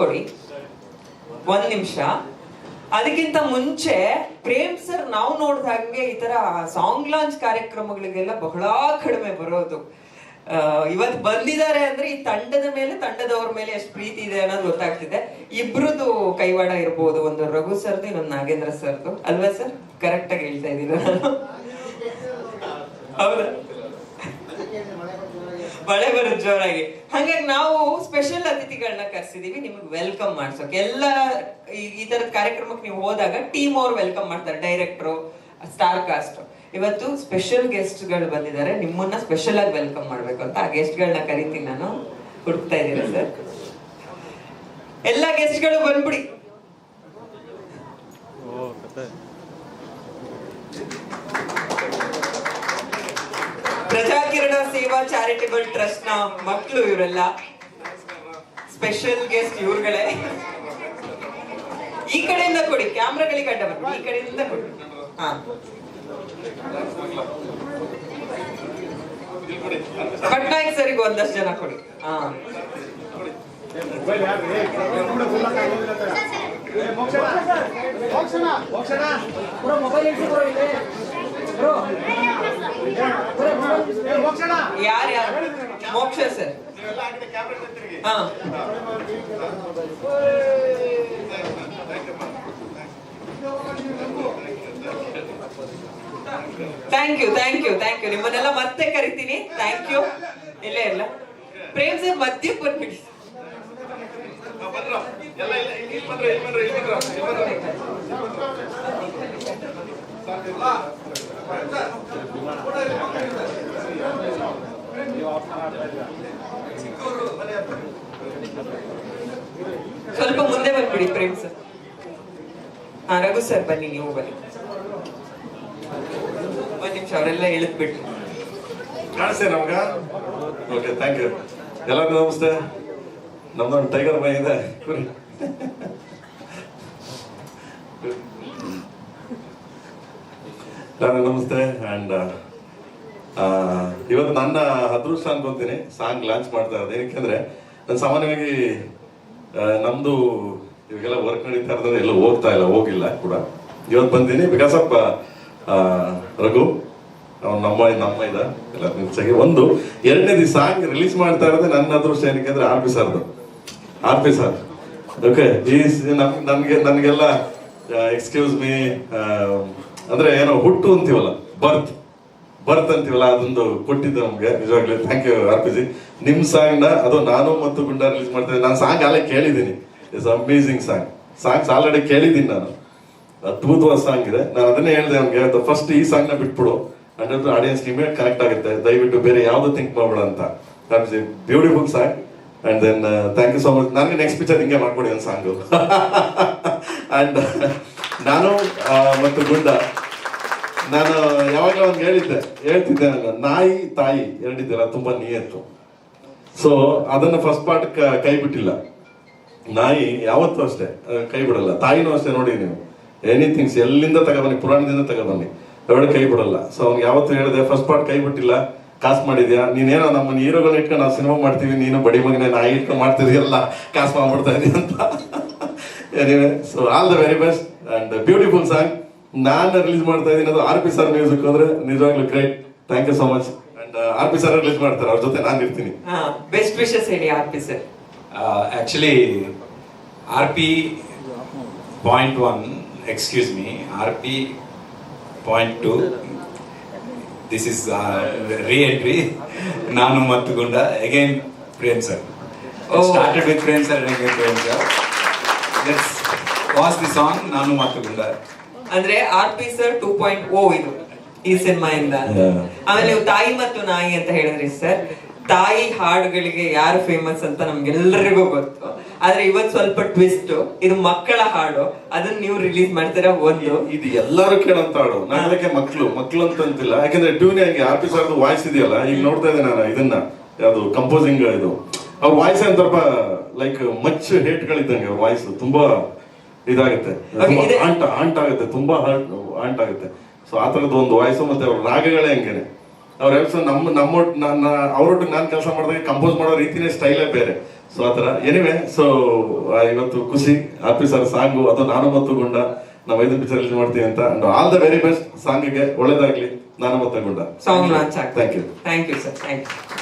ಕೊಡಿ. ಒಂದ್ ನಿಮಿಷ. ಅದಕ್ಕಿಂತ ಮುಂಚೆ ಪ್ರೇಮ್ ಸರ್ ನಾವು ನೋಡಿದ ಹಾಗೆ ಈ ತರ ಸಾಂಗ್ ಲಾಂಚ್ ಕಾರ್ಯಕ್ರಮಗಳಿಗೆಲ್ಲ ಬಹಳ ಕಡಿಮೆ ಬರೋದು. ಇವತ್ತು ಬಂದಿದ್ದಾರೆ ಅಂದ್ರೆ ಈ ತಂಡದ ಮೇಲೆ, ತಂಡದವ್ರ ಮೇಲೆ ಎಷ್ಟು ಪ್ರೀತಿ ಇದೆ ಅನ್ನೋದು ಗೊತ್ತಾಗ್ತಿದೆ. ಇಬ್ರದ್ದು ಕೈವಾಡ ಇರ್ಬೋದು, ಒಂದು ರಘು ಸರ್ದು, ಇನ್ನೊಂದು ನಾಗೇಂದ್ರ ಸರ್ದು. ಅಲ್ವಾ ಸರ್? ಕರೆಕ್ಟ್ ಆಗಿ ಹೇಳ್ತಾ ಇದ್ದೀನಿ ನಾನು. ಹೌದಾ? ಮಳೆ ಬರೋದು ಜೋರಾಗಿ. ಹಂಗಾಗಿ ನಾವು ಸ್ಪೆಷಲ್ ಅತಿಥಿಗಳನ್ನ ಕರ್ಸಿದೀವಿ, ನಿಮಗೆ ವೆಲ್ಕಮ್ ಮಾಡ್ಸೋಕೆ. ಎಲ್ಲ ಈ- ಈ ತರದ ಕಾರ್ಯಕ್ರಮಕ್ಕೆ ನೀವು ಹೋದಾಗ ಟೀಮ್ ಅವ್ರು ವೆಲ್ಕಮ್ ಮಾಡ್ತಾರೆ ಡೈರೆಕ್ಟ್ರು ಸ್ಟಾರ್ ಕಾಸ್ಟ್ ಇವತ್ತು ಸ್ಪೆಷಲ್ ಗೆಸ್ಟ್ಗಳು ಬಂದಿದ್ದಾರೆ, ನಿಮ್ಮನ್ನ ಸ್ಪೆಷಲ್ ಆಗಿ ವೆಲ್ಕಮ್ ಮಾಡ್ಬೇಕು ಅಂತ ಆ ಗೆಸ್ಟ್ ಗಳನ್ನ ಕರಿತೀನಿ ನಾನು. ಹುಡುಕ್ತಾ ಇದ್ದೀನಿ ಸರ್ ಎಲ್ಲ ಗೆಸ್ಟ್ಗಳು ಬಂದ್ಬಿಡಿ. ಪ್ರಜಾಕಿರಣ ಸೇವಾ ಚಾರಿಟೇಬಲ್ ಟ್ರಸ್ಟ್ನ ಮಕ್ಕಳು ಇವರೆಲ್ಲ. ಸ್ಪೆಷಲ್ ಗೆಸ್ಟ್ ಇವ್ರುಗಳೇ. ಈ ಕಡೆಯಿಂದ ಕೊಡಿ ಕ್ಯಾಮ್ರಾಗಳಿಗೆ ಅಡ್ಡ ಬರ್ತೀವಿ ಈ ಕಡೆಯಿಂದ ಕೊಡಿ. ಹಾ. ಪಟ್ನಾಯಕ್ ಸರಿಗೆ ಒಂದಷ್ಟು ಜನ ಕೊಡಿ. ಹಾ. ಯಾರು ಯಾರು? ಮೋಕ್ಷ ಸರ್. ಹಾ. Thank you thank you thank you ನಿಮ್ಮನ್ನೆಲ್ಲ ಮತ್ತೆ ಕರಿತೀನಿ. ಥ್ಯಾಂಕ್ ಯು ಇಲ್ಲೇ ಇಲ್ಲ ಪ್ರೇಮ್ ಸರ್ ಮಧ್ಯಕ್ಕೆ ಬಂದ್ಬಿಡಿ. ಸ್ವಲ್ಪ ಮುಂದೆ ಬಂದ್ಬಿಡಿ ಪ್ರೇಮ್ ಸರ್. ಹಾ ರಘು ಸರ್, ಬನ್ನಿ, ನೀವು ಬನ್ನಿ. ಒಂದ್ ನಿಮಿಷ, ಅವರೆಲ್ಲ ಇಳಿದ್ಬಿಟ್ಟು ಕಾಣಿಸ್ತೇನೆ ನಮ್ಗ? ಓಕೆ ಥ್ಯಾಂಕ್ ಯು ಎಲ್ಲರಿಗೂ ನಮಸ್ತೆ. ನಮ್ದೊಂದು ಟೈಗರ್ ಮೈ ಇದೆ. ನಮಸ್ತೆ ಅಂಡ್ ಇವತ್ತು ನನ್ನ ಅದೃಷ್ಟ ಅನ್ಕೊಂತೀನಿ. ಸಾಂಗ್ ಲಾಂಚ್ ಮಾಡ್ತಾ ಇರೋದು. ಏನಕ್ಕೆಂದ್ರೆ ನಾನು ಸಾಮಾನ್ಯವಾಗಿ ನಮ್ಮದು ಇವಾಗೆಲ್ಲ ವರ್ಕ್ ನಡೀತಾ ಇರೋದ್ರೆ ಎಲ್ಲೂ ಹೋಗ್ತಾ ಇಲ್ಲ, ಹೋಗಿಲ್ಲ ಕೂಡ. ಇವತ್ತು ಬಂದೀನಿ ಬಿಕಾಸ್ ಆಫ್ ರಘು. ಅವ್ನು ನಮ್ಮ ನಮ್ಮ ಇದ. ಎಲ್ಲ ಒಂದು, ಎರಡನೇದು ಈ ಸಾಂಗ್ ರಿಲೀಸ್ ಮಾಡ್ತಾ ಇರೋದೇ ನನ್ನ ಅದೃಷ್ಟ ಏನಕ್ಕೆ ಅಂದ್ರೆ ಆರ್ ಪಿ ಸರ್ದು ಆರ್ ಪಿ ಸರ್ ಓಕೆ ಈ ನನಗೆ, ನನ್ಗೆಲ್ಲ ಎಕ್ಸ್ಕ್ಯೂಸ್ ಮೀ ಅಂದ್ರೆ ಏನೋ ಹುಟ್ಟು ಅಂತೀವಲ್ಲ ಬರ್ತ್ ಬರ್ತ್ ಅಂತೀವಲ್ಲ ಅದೊಂದು ಕೊಟ್ಟಿದ್ದು ನಮ್ಗೆ ನಿಜವಾಗ್ಲೂ. Thank you R P ji. ನಿಮ್ ಸಾಂಗ್ನ ಅದು ನಾನು ಮತ್ತು ಗುಂಡ ರಿಲೀಸ್ ಮಾಡ್ತೇನೆ ನಾನು ಸಾಂಗ್ ಅಲ್ಲೇ ಕೇಳಿದ್ದೀನಿ. It's amazing song songs already ಕೇಳಿದ್ದೀನಿ ನಾನು. ಅದ್ಭುತವಾದ ಸಾಂಗ್ ಇದೆ. ನಾನು ಅದನ್ನೇ ಹೇಳಿದೆ ಅವ್ನಿಗೆ ಫಸ್ಟ್ ಈ ಸಾಂಗ್ನ ಬಿಟ್ಬಿಡು. ಅಂಡ್ ಆಡಿಯನ್ಸ್ ನಿಮಗೆ ಕನೆಕ್ಟ್ ಆಗುತ್ತೆ. ದಯವಿಟ್ಟು ಬೇರೆ ಯಾವುದು ಥಿಂಕ್ ಮಾಡ್ಬೇಡ ಅಂತ. Beautiful song and then thank you so much ನನಗೆ ನೆಕ್ಸ್ಟ್ ಪಿಕ್ಚರ್ ಹಿಂಗೆ ಮಾಡ್ಕೊಡಿ ಒಂದು ಸಾಂಗು ಅಂಡ್ ನಾನು ಆ, ಮತ್ತು ಗುಂಡ. ನಾನು ಯಾವಾಗಲೂ ಅವ್ನಿಗೆ ಹೇಳಿದ್ದೆ ಹೇಳ್ತಿದ್ದೆ ಅಲ್ಲ ನಾಯಿ, ತಾಯಿ ಎರಡಿದ್ದೀರ ತುಂಬಾ ನಿಯತ್ತು. ಸೊ ಅದನ್ನ ಫಸ್ಟ್ ಪಾರ್ಟ್ ಕೈ ಬಿಟ್ಟಿಲ್ಲ. ನಾಯಿ ಯಾವತ್ತೂ ಅಷ್ಟೇ ಕೈ ಬಿಡಲ್ಲ. ತಾಯಿನೂ ಅಷ್ಟೇ ನೋಡಿ ನೀವು. ಎನಿಥಿಂಗ್ಸ್ ಎಲ್ಲಿಂದ ತಗೊಬನ್ನಿ ಪುರಾಣದಿಂದ ತಗೊಬನ್ನಿ ಎರಡು ಕೈ ಬಿಡಲ್ಲ. ಸೊ ಅವ್ನಿಗೆ ಯಾವತ್ತೂ ಹೇಳಿದೆ ಫಸ್ಟ್ ಪಾರ್ಟ್ ಕೈ ಬಿಟ್ಟಿಲ್ಲ. ಕಾಸು ಮಾಡಿದ್ಯಾ? ನೀನೇನೋ ನಮ್ಮ ಹೀರೋಗಳನ್ನ ಇಟ್ಕೊಂಡು ನಾವು ಸಿನಿಮಾ ಮಾಡ್ತೀವಿ, ನೀನು ಬಡಿ ಮಗನೇ, ನಾಯಿ ಇಟ್ಕೊಂಡು ಎಲ್ಲ ಕಾಸು ಮಾಡ್ಬಿಡ್ತಾ ಇದೀಯ ಅಂತ. So all the very best and beautiful song ನಾನು ರಿಲೀಸ್ ಮಾಡ್ತಾ ಇದ್ದೀನಿ ಅದು ಆರ್ ಪಿ ಸರ್ ಮ್ಯೂಸಿಕ್ ಅಂದ್ರೆ ನಿಜವಾಗ್ಲು great thank you so much and R P sir release ಮಾಡ್ತಾರೆ ಅವ್ರ ಜೊತೆ ನಾನು ಇರ್ತೀನಿ. ಬೆಸ್ಟ್ ವಿಶಸ್ ಹೇಳಿ R P sir actually R P point one excuse me R P point two this is re entry Naanu Mattu Gunda again Prem sir started with Prem sir again Prem sir let's was the song Naanu Mattu Gunda ಅಂದ್ರೆ R P sir two point oh ಇದು ಈ cinema ಇಂದ. ಆಮೇಲೆ ನೀವು ತಾಯಿ ಮತ್ತು ನಾಯಿ ಅಂತ ಹೇಳಿದ್ರಿ ಸರ್ ತಾಯಿ ಹಾಡುಗಳಿಗೆ ಯಾರು ಫೇಮಸ್ ಅಂತ ನಮ್ಗೆಲ್ಲರಿಗೂ ಗೊತ್ತು. ಆದ್ರೆ ಇವತ್ ಸ್ವಲ್ಪ ಟ್ವಿಸ್ಟ್ ಇದು ಮಕ್ಕಳ ಹಾಡು. ಅದನ್ನ ನೀವು ರಿಲೀಸ್ ಮಾಡ್ತೀರಾ ಒಂದು. ಇದು ಎಲ್ಲರೂ ಕೇಳಂತ ಹಾಡು. ನಾನು ಅದಕ್ಕೆ ಮಕ್ಕಳು ಮಕ್ಳು ಅಂತ ಅಂತಿಲ್ಲ ಯಾಕಂದ್ರೆ ಟ್ಯೂನ್ ಹೇಗೆ ಆರ್ ಪಿ ಸರ್ದು ವಾಯ್ಸ್ ಇದೆಯಲ್ಲ ಈಗ ನೋಡ್ತಾ ಇದ್ದೆ ನಾನು ಇದನ್ನ. ಯಾವುದು ಕಂಪೋಸಿಂಗ್ ಇದು ಅವ್ರ ವಾಯ್ಸ್ ಏನ್ ಸ್ವಲ್ಪ ಲೈಕ್ ಮಚ್ ಹೇಟ್ಗಳಿದ್ದಂಗೆ ಅವ್ರ ವಾಯ್ಸ್ ತುಂಬಾ ಇದಾಗುತ್ತೆ. ಆಂಟ್ ಆಂಟ್ ಆಗುತ್ತೆ ತುಂಬಾ ಹರ್ಟ್ ಆಂಟ್ ಆಗುತ್ತೆ ಸೊ ಆ ತರದ ಒಂದು ವಾಯ್ಸು ಮತ್ತೆ ಅವ್ರ ರಾಗಗಳೇ ಹಂಗೇನೆ. ಅವ್ರ ಎಲ್ಸ ನಮ್ಮ ನಮ್ಮ ನನ್ನ ಅವ್ರೊಟ್ಟಿಗೆ ನಾನು ಕೆಲಸ ಮಾಡಿದಾಗ ಕಂಪೋಸ್ ಮಾಡೋ ರೀತಿನೇ ಸ್ಟೈಲೇ ಬೇರೆ. ಸೊ ಆ ಥರ. ಎನಿವೆ ಸೊ ಇವತ್ತು ಖುಷಿ ಹ್ಯಾಪಿ ಸರ್ ಸಾಂಗು ಅಥವಾ ನಾನು ಮತ್ತು ಗುಂಡ. ನಾವು ಐದು ಪಿಕ್ಚರ್ ರಿಲೀಸ್ ಮಾಡ್ತೀವಿ ಅಂತ. And all the very best ಸಾಂಗಿಗೆ. ಒಳ್ಳೇದಾಗ್ಲಿ. Naanu Mattu Gunda. Song launch thank you thank you sir thank you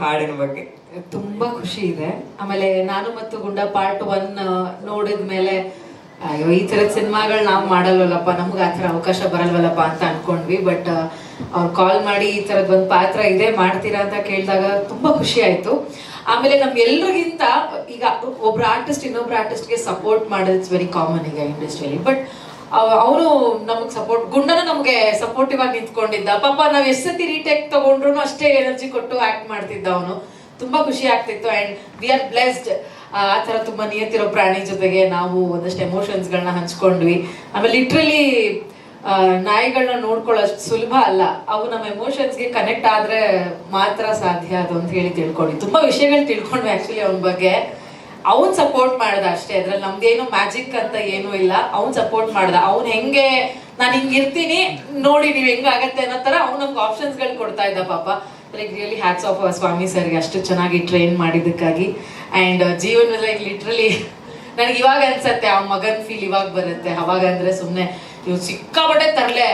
ಹಾಡಿನ ಬಗ್ಗೆ? ತುಂಬಾ ಖುಷಿ ಇದೆ. ಆಮೇಲೆ ನಾನು ಮತ್ತು ಗುಂಡ ಪಾರ್ಟ್ ಒನ್ ನೋಡಿದ ಮೇಲೆ ಅಯ್ಯೋ ಈ ತರದ ಸಿನಿಮಾಗಳು ನಾವು ಮಾಡಲ್ವಲ್ಲಪ್ಪ, ನಮ್ಗೆ ಆ ಥರ ಅವಕಾಶ ಬರಲ್ವಲ್ಲಪ್ಪ ಅಂತ ಅನ್ಕೊಂಡ್ವಿ. ಬಟ್ ಅವ್ರು ಕಾಲ್ ಮಾಡಿ ಈ ತರದ್ ಒಂದು ಪಾತ್ರ ಇದೆ ಮಾಡ್ತೀರಾ ಅಂತ ಕೇಳಿದಾಗ ತುಂಬಾ ಖುಷಿ ಆಯ್ತು. ಆಮೇಲೆ ನಮ್ ಎಲ್ರಿಗಿಂತ ಈಗ ಒಬ್ರು ಆರ್ಟಿಸ್ಟ್ ಇನ್ನೊಬ್ರು ಆರ್ಟಿಸ್ಟ್ಗೆ ಸಪೋರ್ಟ್ ಮಾಡೋದು ಇಟ್ಸ್ ವೆರಿ ಕಾಮನ್ ಈಗ ಇಂಡಸ್ಟ್ರಿಯಲ್ಲಿ ಬಟ್ ಅವನು ನಮಗ್ ಸಪೋರ್ಟ್ ಗುಂಡನು ನಮ್ಗೆ ಸಪೋರ್ಟಿವ್ ಆಗಿ ನಿಂತ್ಕೊಂಡಿದ್ದ. ಪಾಪ ನಾವ್ ಎಷ್ಟು ಸತಿ ರೀಟೇಕ್ ತಗೊಂಡ್ರು ಅಷ್ಟೇ ಎನರ್ಜಿ ಕೊಟ್ಟು ಆಕ್ಟ್ ಮಾಡ್ತಿದ್ದ ಅವನು. ತುಂಬಾ ಖುಷಿ ಆಗ್ತಿತ್ತು ಅಂಡ್ ವಿ ಆರ್ ಬ್ಲೆಸ್ಡ್ ಆ ತರ ತುಂಬಾ ನಿಯತ್ತಿರೋ ಪ್ರಾಣಿ ಜೊತೆಗೆ ನಾವು ಒಂದಷ್ಟು ಎಮೋಷನ್ಸ್ ಗಳನ್ನ ಹಂಚ್ಕೊಂಡ್ವಿ. ಆಮೇಲೆ ಲಿಟ್ರಲಿ ನಾಯಿಗಳನ್ನ ನೋಡ್ಕೊಳ್ಳೋಷ್ಟು ಸುಲಭ ಅಲ್ಲ. ಅವು ನಮ್ಮ ಎಮೋಷನ್ಸ್ಗೆ ಕನೆಕ್ಟ್ ಆದ್ರೆ ಮಾತ್ರ ಸಾಧ್ಯ ಅದು ಅಂತ ಹೇಳಿ ತಿಳ್ಕೊಂಡ್ವಿ ತುಂಬಾ ವಿಷಯಗಳು ತಿಳ್ಕೊಂಡ್ವಿ ಆಕ್ಚುಲಿ ಅವನ ಬಗ್ಗೆ. ಅವನ್ ಸಪೋರ್ಟ್ ಮಾಡ್ದ ಅಷ್ಟೇ. ಅದ್ರಲ್ಲಿ ನಮ್ದೇನು ಮ್ಯಾಜಿಕ್ ಅಂತ ಏನು ಇಲ್ಲ. ಅವ್ನ್ ಸಪೋರ್ಟ್ ಮಾಡ್ದ. ಅವ್ನ್ ಹೆಂಗೆ, ನಾನು ಹಿಂಗ್ ಇರ್ತೀನಿ, ನೋಡಿ ನೀವ್ ಹೆಂಗ ಆಗತ್ತೆ ಅನ್ನೋ ತರ ಅವ್ನ್ ನಮ್ಗೆ ಆಪ್ಷನ್ಸ್ಗಳು ಕೊಡ್ತಾ ಇದ್ದ ಪಾಪ. Like really hats off Swami ಸರ್ಗೆ ಅಷ್ಟು ಚೆನ್ನಾಗಿ ಟ್ರೈನ್ ಮಾಡಿದ್ದಕ್ಕಾಗಿ. ಅಂಡ್ ಜೀವನ ಲೈಕ್ ಲಿಟ್ರಲಿ ನನಗೆ ಇವಾಗ ಅನ್ಸತ್ತೆ, ಆ ಮಗನ್ ಫೀಲ್ ಇವಾಗ ಬರುತ್ತೆ. ಅವಾಗ ಅಂದ್ರೆ ಸುಮ್ಮನೆ ಇವ್ ಸಿಕ್ಕಾಪಟ್ಟೆ ತರಲೆ.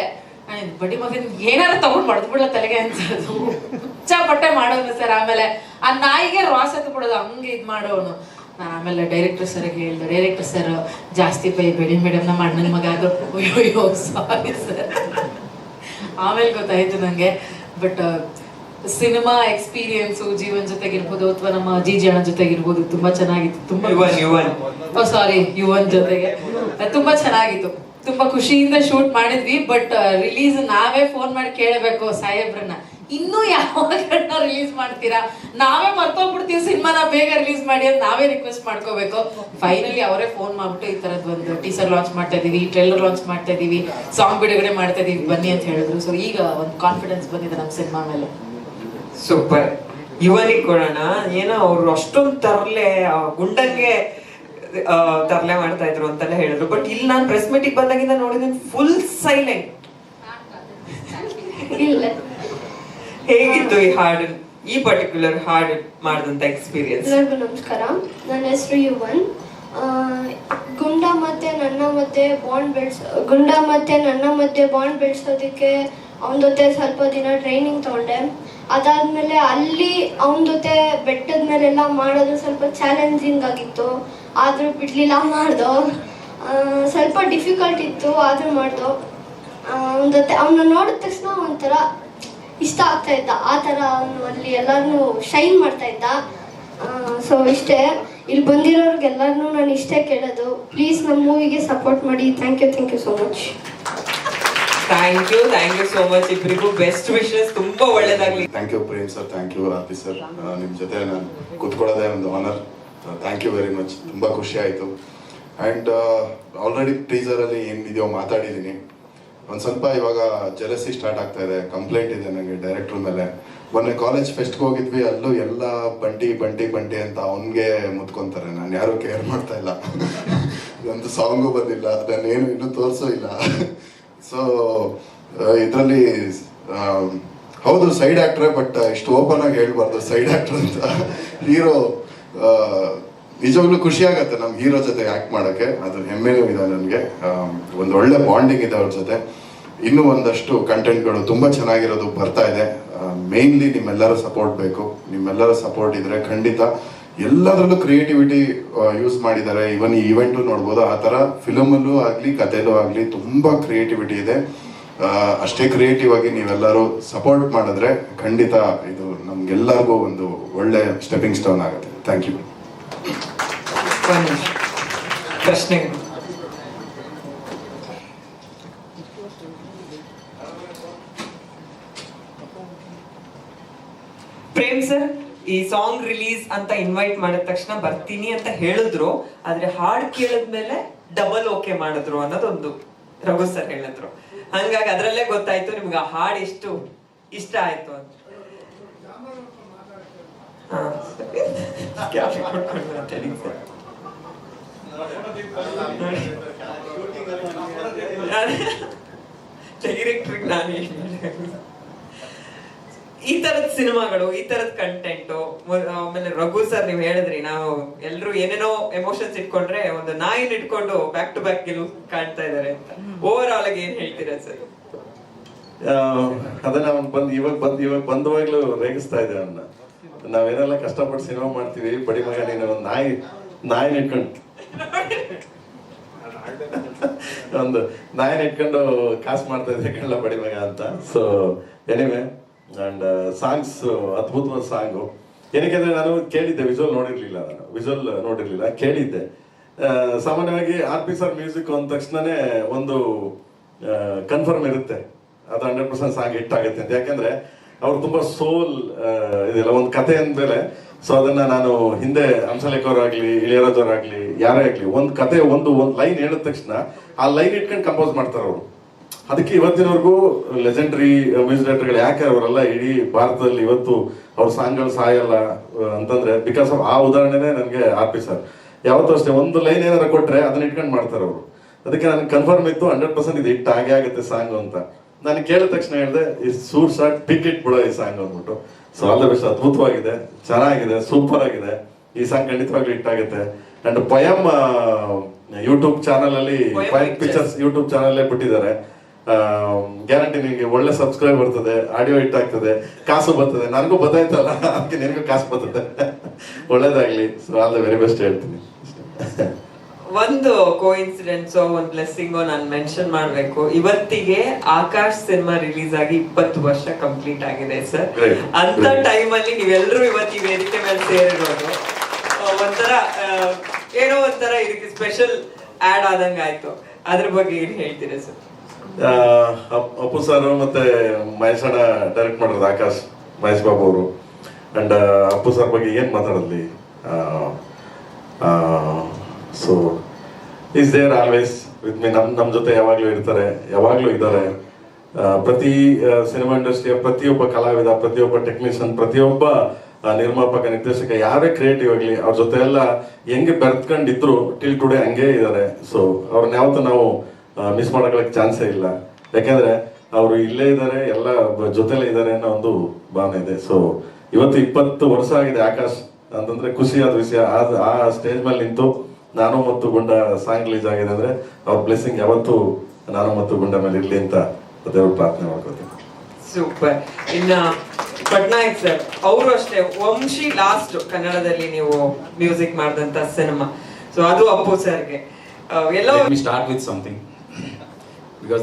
ಬಡಿ ಮಗನ್ ಏನಾರ ತಗೊಂಡ್ ಮಾಡ್ದು ತಲೆಗೆ ಅನ್ಸೋದು. ಹುಚ್ಚಾಪಟ್ಟೆ ಮಾಡೋನು ಸರ್, ಆಮೇಲೆ ಆ ನಾಯಿಗೆ ರಾಸ್ ಎತ್ತು ಕೊಡೋದು ಹಂಗೆ ಇದ್ ಮಾಡೋನು. ನಾನು ಆಮೇಲೆ ಡೈರೆಕ್ಟರ್ ಸರ್ಗೆ ಹೇಳಿದೆ ಡೈರೆಕ್ಟರ್ ಸರ್ ಜಾಸ್ತಿ ಬೈಬೇಡಿ ಮೇಡಮ್ ನಮ್ಮ ಅಣ್ಣನ ಮಗ ಅದು ಅಯ್ಯೋ ಸಾರಿ ಸರ್ ಆಮೇಲೆ ಗೊತ್ತಾಯ್ತು ನಂಗೆ ಬಟ್ ಸಿನಿಮಾ ಎಕ್ಸ್ಪೀರಿಯನ್ಸು ಜೀವನ್ ಜೊತೆಗಿರ್ಬೋದು ಅಥವಾ ನಮ್ಮ ಜಿಜಿ ಅಣ್ಣ ಜೊತೆಗಿರ್ಬೋದು ತುಂಬಾ ಚೆನ್ನಾಗಿತ್ತು ತುಂಬಾ ಸಾರಿ ಯುವನ್. ಜೊತೆಗೆ. ತುಂಬಾ ಚೆನ್ನಾಗಿತ್ತು. ತುಂಬಾ ಖುಷಿಯಿಂದ ಶೂಟ್ ಮಾಡಿದ್ವಿ ಬಟ್ ರಿಲೀಸ್ ನಾವೇ ಫೋನ್ ಮಾಡಿ ಕೇಳಬೇಕು ಸಾಹೇಬ್ರನ್ನ. ಇನ್ನೂ ಯಾವಾಗ ರಿಲೀಸ್ ಮಾಡ್ತೀರಾ? ನಾವೇ ಮರ್ತೋಗ್ಬಿಡ್ತೀವಿ ಸಿನಿಮಾನ ಬೇಗ ರಿಲೀಸ್ ಮಾಡಿ ಅಂತ ನಾವೇ ರಿಕ್ವೆಸ್ಟ್ ಮಾಡ್ಕೋಬೇಕು. ಫೈನಲಿ ಅವರೇ ಫೋನ್ ಮಾಡ್ಬಿಟ್ಟು ಈ ತರದ್ ಒಂದು ಟೀಸರ್ ಲಾಂಚ್ ಮಾಡ್ತಾ ಇದೀವಿ ಟ್ರೈಲರ್ ಲಾಂಚ್ ಮಾಡ್ತಾ ಇದೀವಿ ಸಾಂಗ್ ಬಿಡುಗಡೆ ಮಾಡ್ತಾ ಇದೀವಿ ಬನ್ನಿ ಅಂತ ಹೇಳಿದ್ರು. ಸೊ ಈಗ ಒಂದು ಕಾನ್ಫಿಡೆನ್ಸ್ ಬಂದಿದೆ ನಮ್ಮ ಸಿನಿಮಾ ಮೇಲೆ. ಸೂಪರ್ ಇವರಿಗೆ ಕೊಡೋಣ? ಏನೋ ಅವ್ರು ಅಷ್ಟೊಂದು ತರಲೆ ಗುಂಡಂಗೆ ತರಲೆ ತರ್ಲೆ ಮಾಡ್ತಾ ಇದ್ರು ಅಂತೆಲ್ಲ ಹೇಳಿದ್ರು. ಬಟ್ ಇಲ್ಲಿ ನಾನು ಪ್ರೆಸ್ ಮೀಟಿಗೆ ಬಂದಾಗಿಂದ ನೋಡಿದ್ರೆ ಫುಲ್ ಸೈಲೆಂಟ್ ಇಲ್ಲ. ಹೇಗಿತ್ತು ಈ ಹಾಡು, ಈ ಪರ್ಟಿಕ್ಯುಲರ್ ಹಾಡು ಮಾಡಿದಂತ ಎಕ್ಸ್ಪೀರಿಯನ್ಸ್ ಎಲ್ಲರಿಗೂ ನಮಸ್ಕಾರ. ನನ್ನ ಹೆಸರು ಯುವನ್. ಗುಂಡ ಮತ್ತೆ ನನ್ನ ಮತ್ತೆ ಬಾಂಡ್ ಬೆಳೆಸ, ಗುಂಡ ಮತ್ತೆ ನನ್ನ ಮಧ್ಯೆ ಬಾಂಡ್ ಬೆಳೆಸೋದಕ್ಕೆ ಅವನ ಜೊತೆ ಸ್ವಲ್ಪ ದಿನ ಟ್ರೈನಿಂಗ್ ತಗೊಂಡೆ. ಅದಾದ್ಮೇಲೆ ಅಲ್ಲಿ ಅವನ ಜೊತೆ ಬೆಟ್ಟದ ಮೇಲೆಲ್ಲ ಮಾಡೋದು ಸ್ವಲ್ಪ ಚಾಲೆಂಜಿಂಗ್ ಆಗಿತ್ತು. ಆದರೂ ಬಿಡ್ಲಿಲ್ಲ ಮಾಡ್ದೋ. ಸ್ವಲ್ಪ ಡಿಫಿಕಲ್ಟ್ ಇತ್ತು, ಆದರೂ ಮಾಡ್ದೋ. ಅವನ ಜೊತೆ ಅವನ್ನ ನೋಡಿದ ತಕ್ಷಣ ಒಂಥರ ಇಷ್ಟ ಆಗ್ತಾ ಇದ್ದ. ಆ ಥರ ಅವನು ಅಲ್ಲಿ ಎಲ್ಲರನ್ನೂ ಶೈನ್ ಮಾಡ್ತಾ ಇದ್ದ. ಸೊ ಇಷ್ಟೇ. ಇಲ್ಲಿ ಬಂದಿರೋರ್ಗೆಲ್ಲಾರು ನಾನು ಇಷ್ಟೇ ಕೇಳೋದು. ಪ್ಲೀಸ್ ನಮ್ಮ ಮೂವಿಗೆ ಸಪೋರ್ಟ್ ಮಾಡಿ. Thank you thank you so much thank you thank you so much ಇಬ್ಬರಿಗೂ ಬೆಸ್ಟ್ ವಿಶಸ್ ತುಂಬಾ ಒಳ್ಳೇದಾಗ್ಲಿ. Thank you Prem sir thank you Aarti sir ನಿಮ್ಮ ಜೊತೆ ನಾನು ಕುತ್ಕೊಳ್ಳೋದೇ ಒಂದು honour thank you very much ತುಂಬ ಖುಷಿ ಆಯಿತು. ಆ್ಯಂಡ್ ಆಲ್ರೆಡಿ ಟೀಸರಲ್ಲಿ ಏನಿದೆಯೋ ಮಾತಾಡಿದ್ದೀನಿ. ಒಂದು ಸ್ವಲ್ಪ ಇವಾಗ ಜೆರಸಿ ಸ್ಟಾರ್ಟ್ ಆಗ್ತಾ ಇದೆ ಕಂಪ್ಲೇಂಟ್ ಇದೆ ನನಗೆ ಡೈರೆಕ್ಟರ್ ಮೇಲೆ. ಮೊನ್ನೆ ಕಾಲೇಜ್ ಫೆಸ್ಟ್ಗೆ ಹೋಗಿದ್ವಿ, ಅಲ್ಲೂ ಎಲ್ಲ ಬಂಟಿ ಬಂಟಿ ಬಂಟಿ ಅಂತ ಅವನಿಗೆ ಮುತ್ಕೊಂತಾರೆ. ನಾನು ಯಾರು ಕೇರ್ ಮಾಡ್ತಾ ಇಲ್ಲ. ಒಂದು ಸಾಂಗು ಬಂದಿಲ್ಲ ನಾನೇನು ಇನ್ನೂ ತೋರಿಸೋ ಇಲ್ಲ. ಸೊ ಇದರಲ್ಲಿ ಹೌದು ಸೈಡ್ ಆಕ್ಟ್ರೆ ಬಟ್ ಇಷ್ಟು ಓಪನ್ ಆಗಿ ಹೇಳ್ಬಾರ್ದು. ಸೈಡ್ ಆ್ಯಕ್ಟ್ರ್ ಅಂತ ಹೀರೋ ನಿಜವಾಗ್ಲೂ ಖುಷಿ ಆಗತ್ತೆ ನಮ್ಮ ಹೀರೋ ಜೊತೆ ಆಕ್ಟ್ ಮಾಡೋಕ್ಕೆ. ಅದು ಹೆಮ್ಮೆನೂ ಇದೆ ನನಗೆ. ಒಂದು ಒಳ್ಳೆ ಬಾಂಡಿಂಗ್ ಇದೆ ಅವ್ರ ಜೊತೆ. ಇನ್ನೂ ಒಂದಷ್ಟು ಕಂಟೆಂಟ್ಗಳು ತುಂಬ ಚೆನ್ನಾಗಿರೋದು ಬರ್ತಾ ಇದೆ. ಮೇನ್ಲಿ ನಿಮ್ಮೆಲ್ಲರ ಸಪೋರ್ಟ್ ಬೇಕು. ನಿಮ್ಮೆಲ್ಲರ ಸಪೋರ್ಟ್ ಇದ್ರೆ ಖಂಡಿತ ಎಲ್ಲದರಲ್ಲೂ ಕ್ರಿಯೇಟಿವಿಟಿ ಯೂಸ್ ಮಾಡಿದ್ದಾರೆ. ಇವನ್ ಈ ಇವೆಂಟು ನೋಡ್ಬೋದು, ಆ ಥರ ಫಿಲಮಲ್ಲೂ ಆಗಲಿ ಕಥೆಲೂ ಆಗಲಿ ತುಂಬ ಕ್ರಿಯೇಟಿವಿಟಿ ಇದೆ. ಅಷ್ಟೇ ಕ್ರಿಯೇಟಿವ್ ಆಗಿ ನೀವೆಲ್ಲರೂ ಸಪೋರ್ಟ್ ಮಾಡಿದ್ರೆ ಖಂಡಿತ ಇದು ನಮ್ಗೆಲ್ಲರಿಗೂ ಒಂದು ಒಳ್ಳೆ ಸ್ಟೆಪಿಂಗ್ ಸ್ಟೋನ್ ಆಗುತ್ತೆ. ಥ್ಯಾಂಕ್ ಯು ಪ್ರಶ್ನೆಗಳು ಪ್ರೇಮ್ ಸರ್ ಈ ಸಾಂಗ್ ರಿಲೀಸ್ ಅಂತ ಇನ್ವೈಟ್ ಮಾಡಿದ ತಕ್ಷಣ ಬರ್ತೀನಿ ಅಂತ ಹೇಳಿದ್ರು ಆದ್ರೆ ಹಾಡ್ ಕೇಳಿದ್ಮೇಲೆ ಡಬಲ್ ಓಕೆ ಮಾಡಿದ್ರು ಅನ್ನೋದೊಂದು ರಘು ಸರ್ ಹೇಳಿದ್ರು. ಹಂಗಾಗಿ ಅದ್ರಲ್ಲೇ ಗೊತ್ತಾಯ್ತು ನಿಮ್ಗೆ ಆ ಹಾಡ್ ಎಷ್ಟು ಇಷ್ಟ ಆಯ್ತು ಅಂತ. ಹಾ, ಸರಿ. ಈ ತರದ ಸಿನಿಮಾಗಳು, ಈ ತರದ ಕಂಟೆಂಟ್ ಆಮೇಲೆ ರಘು ಸರ್ ನೀವು ಹೇಳಿದ್ರಿ, ನಾವು ಎಲ್ರು ಏನೇನೋ ಎಮೋಷನ್ಸ್ ಇಟ್ಕೊಂಡ್ರೆ ಒಂದು ನಾಯಿನ ಇಟ್ಕೊಂಡು ಬ್ಯಾಕ್ ಟು ಬ್ಯಾಕ್ ಗೆಲುವು ಕಾಣ್ತಾ ಇದಾರೆ ಅಂತ. ಓವರ್ ಆಲ್ ಆಗಿ ಏನ್ ಹೇಳ್ತೀರಾ ಸರ್ ಅದನ್ನ ಅವ್ನು ಬಂದ್ ಇವಾಗ ಬಂದ್, ಇವಾಗ ಬಂದವಾಗ್ಲೂ ರೇಗಿಸ್ತಾ ಇದ್ದಾರೆ ಅವನ್ನ ನಾವೇನೆಲ್ಲ ಕಷ್ಟಪಟ್ಟು ಸಿನಿಮಾ ಮಾಡ್ತೀವಿ, ಬಡಿ ಮಗ ನೀನು ನಾಯಿ, ನಾಯಿನ ಇಟ್ಕೊಂಡು ಒಂದು ನಾಯನ್ ಇಟ್ಕೊಂಡು ಕಾಸು ಮಾಡ್ತಾ ಇದ್ದೆ ಕಳ್ಳ ಬಡಿ ಅಂತ. ಸೊ ಎನಿವೆ ಅಂಡ್ ಸಾಂಗ್ಸ್ ಅದ್ಭುತವಾದ ಸಾಂಗು ಏನಕ್ಕೆ ಅಂದ್ರೆ ನಾನು ಕೇಳಿದ್ದೆ ವಿಜುವಲ್ ನೋಡಿರ್ಲಿಲ್ಲ ನಾನು. ವಿಜುವಲ್ ನೋಡಿರ್ಲಿಲ್ಲ, ಕೇಳಿದ್ದೆ. ಸಾಮಾನ್ಯವಾಗಿ ಆರ್ ಪಿ ಸರ್ ಮ್ಯೂಸಿಕ್ ಅಂದ ತಕ್ಷಣನೇ ಒಂದು ಕನ್ಫರ್ಮ್ ಇರುತ್ತೆ. ಅದು ಹಂಡ್ರೆಡ್ ಪರ್ಸೆಂಟ್ ಸಾಂಗ್ ಹಿಟ್ ಆಗುತ್ತೆ ಅಂತ. ಯಾಕಂದ್ರೆ ಅವ್ರು ತುಂಬಾ ಸೋಲ್ ಇದೆಲ್ಲ ಒಂದು ಕತೆ ಅಂದ್ಮೇಲೆ ಸೊ ಅದನ್ನ ನಾನು ಹಿಂದೆ ಹಂಸಲೇಖವರಾಗ್ಲಿ, ಇಳಿಯರಾಜವರಾಗ್ಲಿ, ಯಾರೇ ಆಗ್ಲಿ, ಒಂದು ಕತೆ, ಒಂದು ಒಂದು ಲೈನ್ ಹೇಳಿದ ತಕ್ಷಣ ಆ ಲೈನ್ ಇಟ್ಕೊಂಡು ಕಂಪೋಸ್ ಮಾಡ್ತಾರೆ ಅವರು. ಅದಕ್ಕೆ ಇವತ್ತಿನವರೆಗೂ ಲೆಜೆಂಡರಿ ಮ್ಯೂಸಿಕ್ ಡೈರೆಕ್ಟರ್ಗಳು ಯಾಕೆ ಅವರೆಲ್ಲ ಇಡೀ ಭಾರತದಲ್ಲಿ ಇವತ್ತು ಅವ್ರ ಸಾಂಗ್ಗಳು ಸಾಯಲ್ಲ ಅಂತಂದ್ರೆ ಬಿಕಾಸ್ ಆಫ್ ಆ ಉದಾಹರಣೆನೇ ನನಗೆ ಆರ್ ಸರ್. ಯಾವತ್ತೂ ಅಷ್ಟೇ ಒಂದು ಲೈನ್ ಏನಾರು ಕೊಟ್ಟರೆ ಅದನ್ನ ಇಟ್ಕೊಂಡು ಮಾಡ್ತಾರೆ ಅವರು. ಅದಕ್ಕೆ ನನಗೆ ಕನ್ಫರ್ಮ್ ಇತ್ತು ಹಂಡ್ರೆಡ್ ಪರ್ಸೆಂಟ್ ಇದು ಇಟ್ಟು ಆಗೇ ಆಗುತ್ತೆ ಸಾಂಗ್ ಅಂತ. ನಾನು ಕೇಳಿದ ತಕ್ಷಣ ಹೇಳಿದೆ, ಈ ಸೂರ್ ಶಾಟ್ ಪಿಕ್ ಇಟ್ಬಿಡೋ ಈ ಸಾಂಗ್ ಅಂದ್ಬಿಟ್ಟು. ಸೊ ಆಲ್ ದ ಬೆಸ್ಟ್ ಅದ್ಭುತವಾಗಿದೆ ಚೆನ್ನಾಗಿದೆ ಸೂಪರ್ ಆಗಿದೆ ಈ ಸಾಂಗ್ ಖಂಡಿತವಾಗ್ಲೂ ಹಿಟ್ ಆಗುತ್ತೆ. ಅಂಡ್ ಪಯಂ ಯೂಟ್ಯೂಬ್ ಚಾನಲ್ ಅಲ್ಲಿ ಪಯಂ. ಪಿಕ್ಚರ್ಸ್ ಯೂಟ್ಯೂಬ್ ಚಾನಲ್ ಬಿಟ್ಟಿದ್ದಾರೆ. ಗ್ಯಾರಂಟಿ ನಿಮಗೆ ಒಳ್ಳೆ ಸಬ್ಸ್ಕ್ರೈಬ್ ಬರ್ತದೆ ಆಡಿಯೋ ಹಿಟ್ ಆಗ್ತದೆ ಕಾಸು ಬರ್ತದೆ. ನನಗೂ ಬತ್ತಾಯ್ತಲ್ಲ ಅದಕ್ಕೆ ನಿನಗೂ ಕಾಸು ಬರ್ತದೆ. ಒಳ್ಳೇದಾಗ್ಲಿ. So all the very best ಹೇಳ್ತೀನಿ. ಒಂದು ಕೋ ಇನ್ಸಿಡೆಂಟ್ಸೋ ಒಂದು ಬ್ಲೆಸ್ಸಿಂಗೋ ನಾನು ಮೆನ್ಷನ್ ಮಾಡಬೇಕು. ಇವತ್ತಿಗೆ ಆಕಾಶ್ ಸಿನಿಮಾ ರಿಲೀಸ್ ಆಗಿ ಇಪ್ಪತ್ತು ವರ್ಷ ಕಂಪ್ಲೀಟ್ ಆಗಿದೆ ಸರ್. ಅಂತ. ಟೈಮಲ್ಲಿ ನೀವೆಲ್ಲರೂ ಇವತ್ತು ಈ ವೇದಿಕೆ ಮೇಲೆ ಸೇರಿರೋದು. ಒಂಥರ ಏನೋ ಒಂಥರ ಇದಕ್ಕೆ ಸ್ಪೆಷಲ್ ಆ್ಯಡ್ ಆದಂಗೆ ಆಯ್ತು. ಅದ್ರ ಬಗ್ಗೆ ಏನು ಹೇಳ್ತೀರಾ ಸರ್ ಅಪ್ಪು ಸರ್ ಮತ್ತೆ ಮಹೇಶ್ ಅಣ್ಣ ಡೈರೆಕ್ಟ್ ಮಾಡಿರೋದು ಆಕಾಶ್ ಮಹೇಶ್ ಬಾಬು ಅವರು. ಅಂಡ್ ಅಪ್ಪು ಸರ್ ಬಗ್ಗೆ ಏನು ಮಾತಾಡಲಿ so is there always with me ನಮ್ ನಮ್ಮ ಜೊತೆ ಯಾವಾಗಲೂ ಇರ್ತಾರೆ, ಯಾವಾಗಲೂ ಇದ್ದಾರೆ. ಪ್ರತಿ ಸಿನಿಮಾ ಇಂಡಸ್ಟ್ರಿಯ ಪ್ರತಿಯೊಬ್ಬ ಕಲಾವಿದ, ಪ್ರತಿಯೊಬ್ಬ ಟೆಕ್ನಿಷಿಯನ್ ಪ್ರತಿಯೊಬ್ಬ ನಿರ್ಮಾಪಕ, ನಿರ್ದೇಶಕ, ಯಾರೇ ಕ್ರಿಯೇಟಿವ್ ಆಗಲಿ, ಅವ್ರ ಜೊತೆ ಎಲ್ಲ ಹೆಂಗೆ ಬೆರ್ತ್ಕೊಂಡಿದ್ರು ಟಿಲ್ ಟುಡೇ ಹಂಗೆ ಇದ್ದಾರೆ. ಸೊ ಅವ್ರನ್ನ ಯಾವತ್ತೂ ನಾವು ಮಿಸ್ ಮಾಡೋಕ್ಕೆ ಚಾನ್ಸೇ ಇಲ್ಲ. ಯಾಕೆಂದರೆ, ಅವರು ಇಲ್ಲೇ ಇದ್ದಾರೆ, ಎಲ್ಲ ಜೊತೆಲೇ ಇದ್ದಾರೆ ಅನ್ನೋ ಒಂದು ಭಾವನೆ ಇದೆ. ಸೊ ಇವತ್ತು ಇಪ್ಪತ್ತು ವರ್ಷ ಆಗಿದೆ ಆಕಾಶ್, ಅಂತಂದ್ರೆ ಖುಷಿಯಾದ ವಿಷಯ. ಆ ಸ್ಟೇಜ್ ಮೇಲೆ ನಿಂತು ನಾನು ಮತ್ತು ಗುಂಡ ಸಾಂಗ್ ರಿಲೀಸ್ ಆಗಿದೆ ಅಂದ್ರೆ ಅವ್ರ ಬ್ಲೆಸ್ಸಿಂಗ್ ಯಾವತ್ತು ನಾನು ಮತ್ತು ಗುಂಡ ಮೇಲೆ ಇರಲಿ ಅಂತ ದೇವ್ರ ಪ್ರಾರ್ಥನೆ ಮಾಡ್ಕೊತೀನಿ ಸೂಪರ್ ಇನ್ನ ಪಟ್ನಾಯಕ್ ಸರ್ ಅವರು ಅಷ್ಟೇ ವಂಶಿ ಲಾಸ್ಟ್ ಕನ್ನಡದಲ್ಲಿ ನೀವು ಮ್ಯೂಸಿಕ್ ಮಾಡಿದಂತ ಸಿನಿಮಾ ಸೊ ಅದು ಅಪ್ಪು ಸರ್ಗೆ ಎಲ್ಲೋ Let me start with something. Because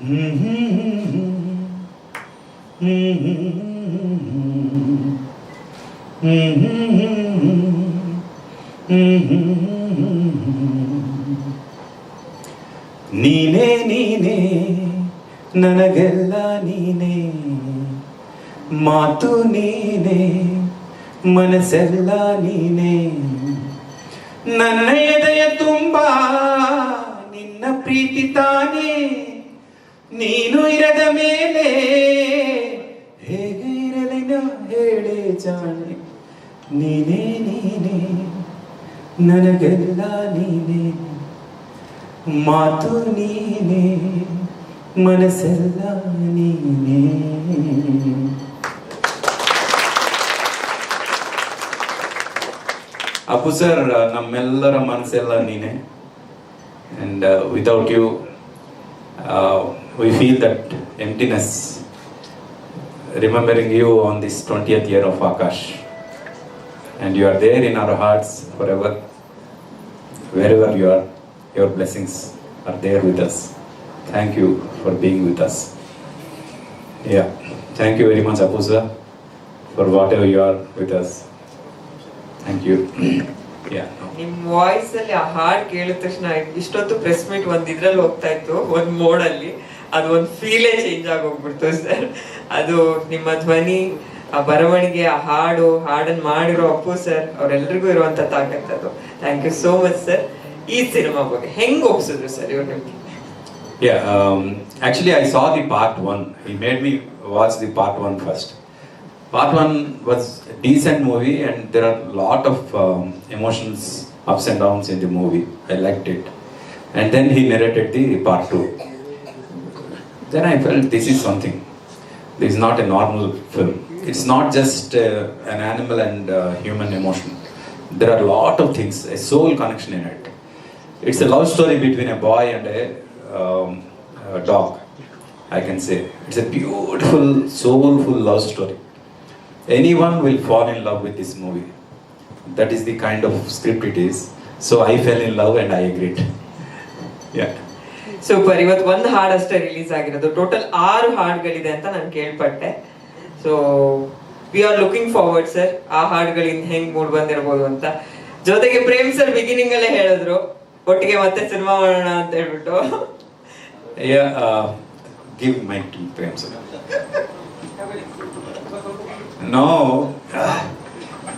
hmm hmm 20 hmm hmm Akash. ನೀನೇ ನೀನೇ ನನಗೆಲ್ಲ ನೀನೇ ಮಾತು ನೀನೇ ಮನಸ್ಸೆಲ್ಲ ನೀನೇ ನನ್ನ ಎದೆಯ ತುಂಬ ನಿನ್ನ ಪ್ರೀತಿ ತಾನೇ ನೀನು ಇರದ ಮೇಲೆ ಹೇಗೆ ಇರಲಿನ ಹೇಳಿ ಜಾಣೆ ನೀನೇ ನೀನೇ, ನನಗೆಲ್ಲ ನೀನೇ. ಮಾತು ನೀನೇ, ಮನಸ್ಸೆಲ್ಲ ನೀನೇ. ಅಪ್ಪು ಸರ್, ನಮ್ಮೆಲ್ಲರ ಮನಸ್ಸೆಲ್ಲ ನೀನೆ. And without you we feel that emptiness remembering you on this twentieth year of Aakash and you are there in our hearts forever. Wherever you are, your blessings are there with us. Thank you for being with us. Yeah, thank you very much, Apusa, for whatever you are with us. Thank you. yeah. ನಿಮ್ voice ಅಲ್ಲಿ ಆ ಹಾಡ್ ಕೇಳಿದ ತಕ್ಷಣ ಇಷ್ಟೊತ್ತು press meet ಒಂದ್ ಇದ್ರಲ್ಲಿ ಹೋಗ್ತಾ ಇತ್ತು ಒಂದ್ ಮೋಡ್ ಅಲ್ಲಿ ಅದು ಒಂದ್ ಫೀಲೇ ಚೇಂಜ್ ಆಗಿ ಸರ್ ಅದು ನಿಮ್ಮ ಧ್ವನಿ ಆ ಬರವಣಿಗೆ ಆ ಹಾಡು ಹಾಡನ್ ಮಾಡಿರೋ ಅಪ್ಪು ಸರ್ ಅವ್ರೆಲ್ರಿಗೂ ಇರುವಂತ ತಾಕತ್ ಅದು thank you so much sir ಈ ಸಿನಿಮಾ ಬಗ್ಗೆ ಹೆಂಗ್ ಒಪ್ಸಿದ್ರು ಸರ್ ಇವ್ರು ನಿಮ್ಗೆ Yeah, um, actually, I saw the part one. He made me watch the part one first. Part one was a decent movie, and there are a lot of um, emotions, ups and downs in the movie. I liked it. And then he narrated the part two. Then I felt this is something. This is not a normal film. It's not just uh, an animal and uh, human emotion. There are a lot of things, a soul connection in it. It's a love story between a boy and a, um, a dog, I can say. It's a beautiful, soulful love story. Anyone will fall in love with this movie. That is the kind of script it is. So I fell in love and I agreed. Yeah. Super ಇವತ್ತು ಒಂದು ಹಾಡು ಅಷ್ಟೇ release ಆಗಿರೋದು total ಆರು ಹಾಡುಗಳಿದೆ ಅಂತ ನಾನು ಕೇಳ್ಪಟ್ಟೆ So we are looking forward sir ಆ ಹಾಡುಗಳಿಂದ ಹೆಂಗ್ ಮೂಡ್ ಬಂದಿರಬಹುದು ಅಂತ ಜೊತೆಗೆ ಪ್ರೇಮ್ ಸರ್ ಬಿಗಿನಿಂಗ್ ಅಲ್ಲೇ ಹೇಳಿದ್ರು ಒಟ್ಟಿಗೆ ಮತ್ತೆ ಸಿನಿಮಾ ಮಾಡೋಣ ಅಂತ ಹೇಳ್ಬಿಟ್ಟು Yeah, uh, give mic to Prem sir. No,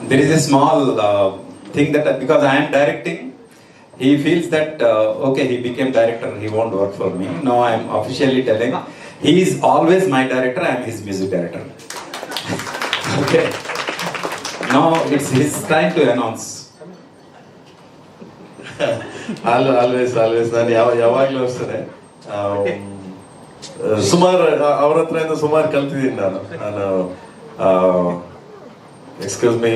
there is a small uh, thing that because I am directing, he feels that uh, okay, he became director, he won't work for me. No, I am officially telling he is always my director. I am his music director. Okay. Now it's his time to announce. All always always ನಾನು ಯಾವ ಯಾವಾಗ್ಲೂ ಅಷ್ಟೇ. ಸುಮಾರು ಅವ್ರ ಹತ್ರ ಇಂದ ಸುಮಾರು ಕಲ್ತಿದ್ದೀನಿ ನಾನು. ನಾನು ಎಕ್ಸ್ಕ್ಯೂಸ್ ಮೀ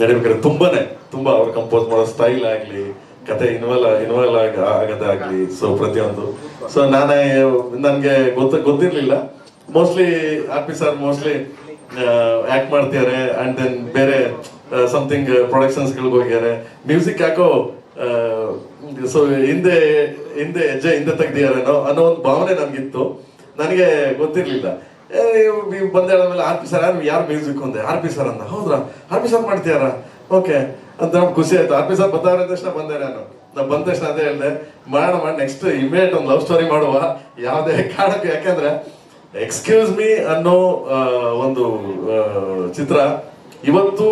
ನಡಿಬೇಕಾದ್ರೆ ತುಂಬಾನೇ ತುಂಬಾ ಅವ್ರು ಕಂಪೋಸ್ ಮಾಡೋ ಸ್ಟೈಲ್ ಆಗ್ಲಿ ಕತೆ ಇನ್ವಾಲ್ವ್ ಇನ್ವಾಲ್ವ್ ಆಗ ಆಗೋದಾಗ್ಲಿ ಸೊ ಪ್ರತಿಯೊಂದು. ಸೊ ನಾನೇ ನನ್ಗೆ ಗೊತ್ತ ಗೊತ್ತಿರ್ಲಿಲ್ಲ. Mostly R P sir mostly act ಮಾಡ್ತಿದ್ದಾರೆ ಅಂಡ್ ದೆನ್ ಬೇರೆ ಸಮಥಿಂಗ್ ಪ್ರೊಡಕ್ಷನ್ಸ್ ಗಳಿಗೆ ಹೋಗ್ಯಾರೆ. ಮ್ಯೂಸಿಕ್ ಯಾಕೋ ಸೊ ಹಿಂದೆ ಹಿಂದೆ ಹೆಜ್ಜೆ ಹಿಂದೆ ತೆಗ್ದಿದಾರೇನೋ ಅನ್ನೋ ಒಂದು ಭಾವನೆ ನನಗಿತ್ತು ನನಗೆ ಗೊತ್ತಿರಲಿಲ್ಲ. ಬಂದ ಮೇಲೆ ಆರ್ ಪಿ ಸರ್ ಯಾರು ಯಾರು ಮ್ಯೂಸಿಕ್ ಒಂದೆ? ಆರ್ ಪಿ ಸರ್ ಅಂದ ಹೌದಾ ಆರ್ ಪಿ ಸರ್ ಮಾಡ್ತೀಯಾರ ಓಕೆ. ಅಂತ ನಮ್ಗೆ ಖುಷಿ ಆಯ್ತು. ಆರ್ ಪಿ ಸರ್ ಬಂದವ್ರ ತಕ್ಷಣ ಬಂದೆ ನಾನು. ನಾನು ಬಂದ ತಕ್ಷಣ ಅದೇ ಹೇಳಿದೆ, ಮಾಡೋಣ ನೆಕ್ಸ್ಟ್ ಇಮಿಡಿಯೇಟ್ ಒಂದು ಲವ್ ಸ್ಟೋರಿ ಮಾಡುವ. ಯಾವುದೇ ಕಾರಣಕ್ಕೆ ಯಾಕಂದ್ರೆ ಎಕ್ಸ್ಕ್ಯೂಸ್ ಮೀ ಅನ್ನೋ ಒಂದು ಚಿತ್ರ. ಇವತ್ತು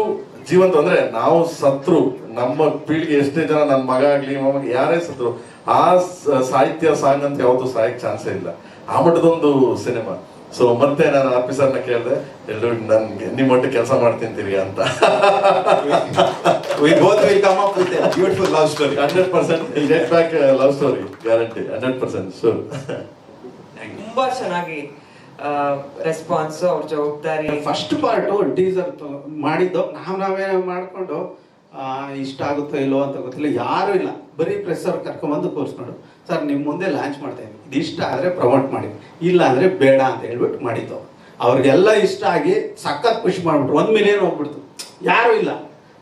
ಜೀವಂತ ಅಂದ್ರೆ ನಾವು ಸತ್ರು. ನಮ್ಮ ಪೀಳಿಗೆ ಎಷ್ಟೇ ಜನ ನನ್ನ ಮಗ ಆಗ್ಲಿ ಮಗ ಯಾರೇ ಸತ್ರು. ಆ ಸಾಹಿತ್ಯ ಸಾಂಗ್ ಅಂತ ಯಾವತ್ತೂ ಸಾಯಕ್ ಚಾನ್ಸೇ ಇಲ್ಲ. ಆ ಮಟ್ಟದೊಂದು ಸಿನಿಮಾ. ಸೊ ಮತ್ತೆ ನಾನು ಆಫೀಸರ್ನ ಕೇಳಿದೆ ಎಲ್ಲರೂ ನನ್ಗೆ ನಿಮ್ಮ ಮಟ್ಟ ಕೆಲಸ ಮಾಡ್ತೀನಿ ತಿರ್ಗಿ ಅಂತ beautiful love story. Hundred percent get back love story guarantee hundred percent sure ತುಂಬಾ ಚೆನ್ನಾಗಿ ರೆಸ್ಪಾನ್ಸ್ ಅವ್ರ ಜವಾಬ್ದಾರಿ ಫಸ್ಟ್ ಪಾರ್ಟು ಟೀಸರ್ ಮಾಡಿದ್ದು, ನಾವು ನಾವೇ ಮಾಡಿಕೊಂಡು ಇಷ್ಟ ಆಗುತ್ತೋ ಇಲ್ಲೋ ಅಂತ ಗೊತ್ತಿಲ್ಲ, ಯಾರೂ ಇಲ್ಲ. ಬರೀ ಪ್ರೆಸ್ಸರ್ ಕರ್ಕೊಂಬಂದು ಕೂರಿಸ್ಕೊಂಡು ಸರ್ ನಿಮ್ಮ ಮುಂದೆ ಲಾಂಚ್ ಮಾಡ್ತಾ ಇದ್ವಿ ಇದು ಆದರೆ ಪ್ರಮೋಟ್ ಮಾಡಿ. ಇಲ್ಲ ಅಂದರೆ ಬೇಡ ಅಂತ ಹೇಳ್ಬಿಟ್ಟು ಮಾಡಿದ್ದು. ಅವ್ರಿಗೆಲ್ಲ ಇಷ್ಟ ಆಗಿ ಸಖತ್ ಖುಷಿ ಮಾಡಿಬಿಟ್ರು. ಒಂದು ಮಿಲಿಯನ್ ಹೋಗ್ಬಿಡ್ತು. ಯಾರೂ ಇಲ್ಲ.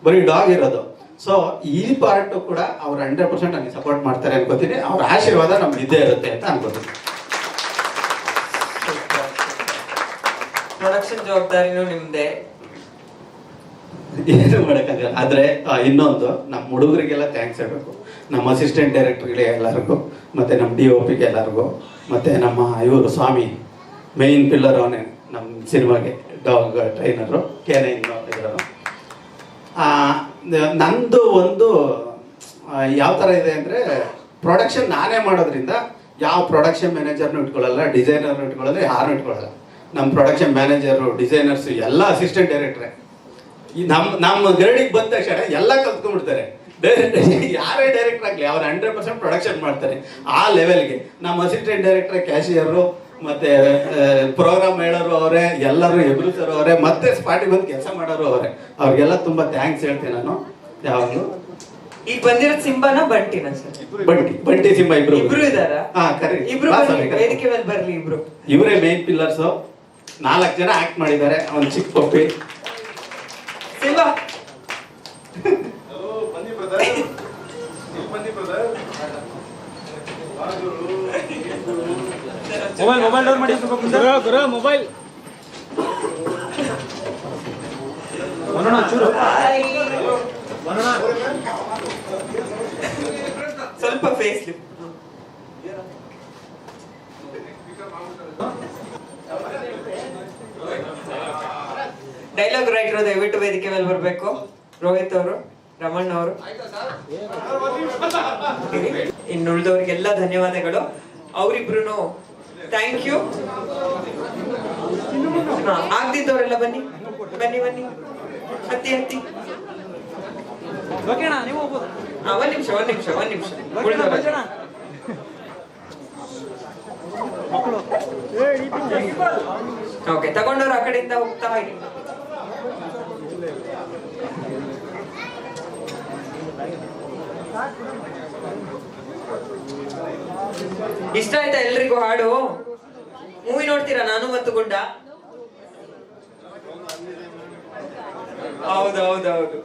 ಬರೀ ಡಾಗ್ ಇರೋದು. ಸೊ ಈ ಪಾರ್ಟು ಕೂಡ ಅವ್ರು ಹಂಡ್ರೆಡ್ ಪರ್ಸೆಂಟ್ ನನಗೆ ಸಪೋರ್ಟ್ ಮಾಡ್ತಾರೆ ಅನ್ಕೋತೀನಿ. ಅವ್ರ ಆಶೀರ್ವಾದ ನಮ್ಗೆ ಇದ್ದೇ ಇರುತ್ತೆ ಅಂತ ಅನ್ಕೋತೀನಿ. ಪ್ರೊಡಕ್ಷನ್ ಜವಾಬ್ದಾರಿನೂ ನಿಮ್ದೆ. ಏನು ಮಾಡೋಕ್ಕಾಗಲ್ಲ. ಆದರೆ ಇನ್ನೊಂದು ನಮ್ಮ ಹುಡುಗರಿಗೆಲ್ಲ ಥ್ಯಾಂಕ್ಸ್ ಹೇಳಬೇಕು. ನಮ್ಮ ಅಸಿಸ್ಟೆಂಟ್ ಡೈರೆಕ್ಟರ್ಗಳಿಗೆ ಎಲ್ಲರಿಗೂ ಮತ್ತು ನಮ್ಮ ಡಿ ಒ ಪಿಗೆ ಎಲ್ಲರಿಗೂ ಮತ್ತು ನಮ್ಮ ಇವರು ಸ್ವಾಮಿ ಮೇಯ್ನ್ ಪಿಲ್ಲರ್ ಅವನೇ ನಮ್ಮ ಸಿನಿಮಾಗೆ ಡಾಗ್ ಟ್ರೈನರು ಕೆನೆ ಆ, ನಂದು ಒಂದು ಯಾವ ಥರ ಇದೆ ಅಂದರೆ ಪ್ರೊಡಕ್ಷನ್ ನಾನೇ ಮಾಡೋದ್ರಿಂದ ಯಾವ ಪ್ರೊಡಕ್ಷನ್ ಮ್ಯಾನೇಜರ್ನು ಇಟ್ಕೊಳ್ಳಲ್ಲ ಡಿಸೈನರ್ನು ಇಟ್ಕೊಳ್ಳಲ್ಲ ಯಾರನ್ನೂ ಇಟ್ಕೊಳ್ಳಲ್ಲ. ನಮ್ಮ ಪ್ರೊಡಕ್ಷನ್ ಮ್ಯಾನೇಜರು ಡಿಸೈನರ್ಸು ಎಲ್ಲ ಅಸಿಸ್ಟೆಂಟ್ ಡೈರೆಕ್ಟ್ರೆ ಈ ನಮ್ಮ ನಮ್ಮ ಗರಡಿಗೆ ಬಂದ ತಕ್ಷಣ ಎಲ್ಲ ಕಲ್ತ್ಕೊಂಡ್ಬಿಡ್ತಾರೆ. ಡೈರೆಕ್ಟ್ ಯಾರೇ ಡೈರೆಕ್ಟರ್ ಆಗಲಿ ಅವ್ರು ಹಂಡ್ರೆಡ್ ಪರ್ಸೆಂಟ್ ಪ್ರೊಡಕ್ಷನ್ ಮಾಡ್ತಾರೆ. ಆ ಲೆವೆಲ್ಗೆ ನಮ್ಮ ಅಸಿಸ್ಟೆಂಟ್ ಡೈರೆಕ್ಟರ್ ಕ್ಯಾಶಿಯರು ಮತ್ತೆ ಪ್ರೋಗ್ರಾಮ್ ಹೇಳೋರು ಅವರೇ ಎಲ್ಲರೂ ಎಬ್ರಿಸರು ಅವರೇ ಮತ್ತೆ ಸ್ಪಾಟಿಗೆ ಬಂದು ಕೆಲಸ ಮಾಡೋರು ಅವರೇ. ಅವ್ರಿಗೆಲ್ಲ ತುಂಬಾ ಥ್ಯಾಂಕ್ಸ್ ಹೇಳ್ತೀನಿ ನಾನು. ಯಾವಾಗಲೂ ಈಗ ಬಂದಿರೋ ಸಿಂಬಾನ ಬಂಟಿನ ಸರ್ ಬಂಟಿ ಬಂಟಿ ಸಿಂಬಾ ಇಬ್ರು ಇಬ್ರು ಇದಾರ? ಹಾ ಕರೆ. ಇಬ್ರು ವೇದಿಕೆ ಮೇಲೆ ಬರ್ಲಿ ಇಬ್ರು ಇವರೇ ಮೇನ್ ಪಿಲ್ಲರ್ಸ್ ನಾಲ್ಕು ಜನ ಆಕ್ಟ್ ಮಾಡಿದ್ದಾರೆ ಒಂದು ಚಿಕ್ಕ ಪಪ್ಪಿ. ಇಲ್ಲ. ಮೊಬೈಲ್ ಮೊಬೈಲ್ ಡೌನ್ ಮಾಡಿ ಗುರು ಗುರು ಮೊಬೈಲ್ ಚೂರು. ಸ್ವಲ್ಪ ಫೇಸ್ ಡೈಲಾಗ್ ರೈಟರ್ ದಯವಿಟ್ಟು ವೇದಿಕೆ ಮೇಲೆ ಬರಬೇಕು. ರೋಹಿತ್ ಅವರು ರಮಣ್ ಅವರು. ಇನ್ನು ಉಳಿದವರಿಗೆಲ್ಲ ಧನ್ಯವಾದಗಳು. ಅವರಿಬ್ರು ಥ್ಯಾಂಕ್ ಯು ಆಗ್ದಿದ್ದವರೆಲ್ಲ ಬನ್ನಿ ಬನ್ನಿ ಬನ್ನಿ. ಹತ್ತಿ ಹತ್ತಿ. ಒಂದ್ ನಿಮಿಷ ಒಂದ್ ನಿಮಿಷ ಒಂದ್ ನಿಮಿಷ. ಓಕೆ ತಗೊಂಡವ್ರು ಆ ಕಡೆಯಿಂದ ಹೋಗ್ತಾ ಇರಿ. ಇಷ್ಟ ಆಯ್ತಾ ಎಲ್ರಿಗೂ ಹಾಡು? ಮೂವಿ ನೋಡ್ತೀರಾ? ನಾನು ಮತ್ತು ಗುಂಡ. ಹೌದೌದೌದು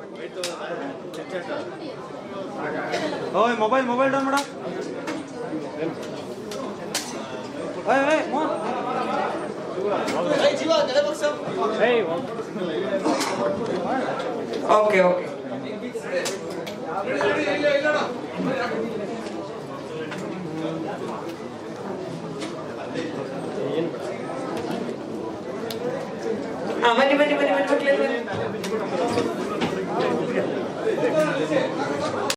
ಓಯ್ ಮೊಬೈಲ್ ಮೊಬೈಲ್ ಡೌನ್ ಮಾಡ. ಓಕೆ ಓಕೆ ആ